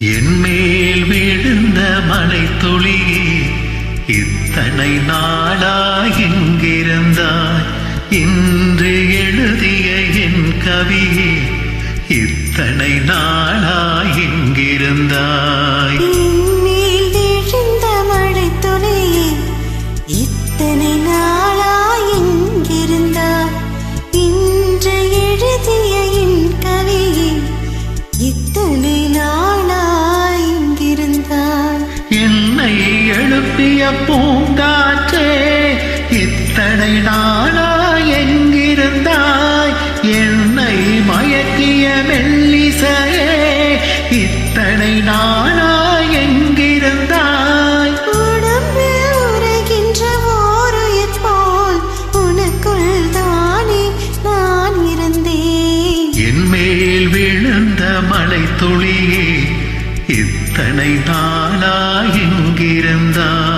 என்மேல் விழுந்த மலை துளி இத்தனை நாளாய் எங்கிருந்தாய் இன்று எழுதிய என் கவியே இத்தனை நாளா எங்கிருந்தாய் என்மேல் விழுந்த மழைத்துளியே, இத்தனை நாள் எழுப்பிய பூங்காற்றே இத்தனை நாளா எங்கிருந்தாய்? என்னை மயக்கிய மெல்லிசையே இத்தனை நாளா எங்கிருந்தாய்? உறைகின்ற ஓருயிர் போல் உனக்குள் தானே நான் இருந்தேன். என் மேல் விழுந்த மலை துளியே இத்தனை நாளா எங்கிருந்தாய்?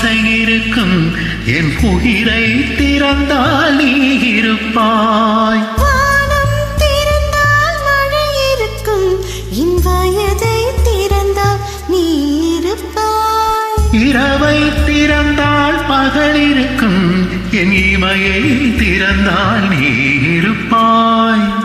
இசை இருக்கும். என் வயதை திறந்தால் நீ இருப்பாய். இரவை திறந்தால் பகல் இருக்கும். என் இமையை திறந்தால் நீ இருப்பாய்.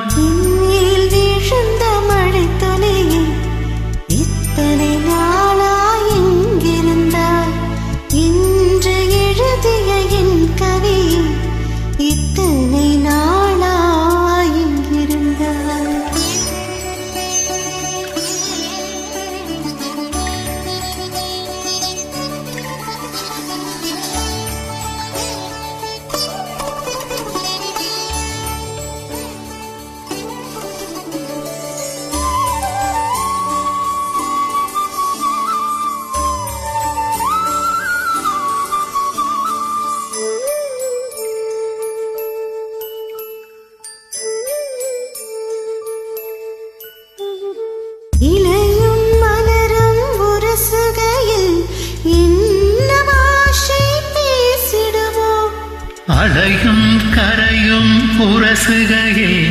அலையும் கரையும் உரசுகையில்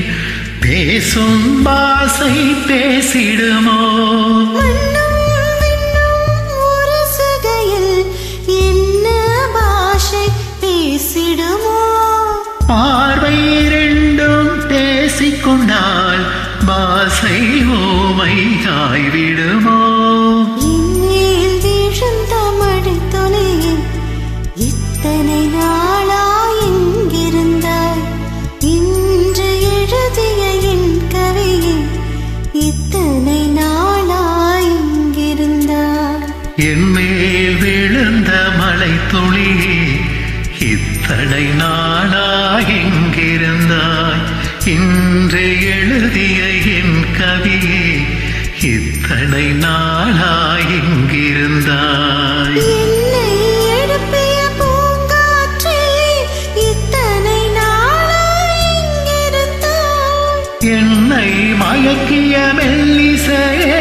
பேசும் பாசை பேசிடுமோ? பார்வை ரெண்டும் பேசிக்கொண்டால் பாசை ஓமையாய் விடுமோ இத்தனை நாளாய் எங்கிருந்தாய் என் மேல் விழுந்த மலை துளியே இத்தனை நாளா எங்கிருந்தாய் இன்று எழுதிய என் கவியே இத்தனை நாளாய் எங்கிருந்தாய் என்னை மயக்கிய மெல்லிசையே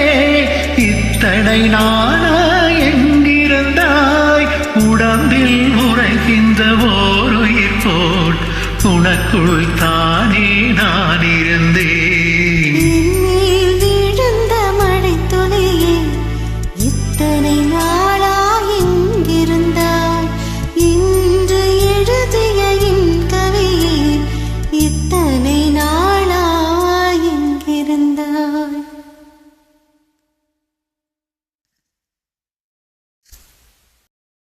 இத்தனை நாளா உனக்குள் தானே நான் இருந்தேன்.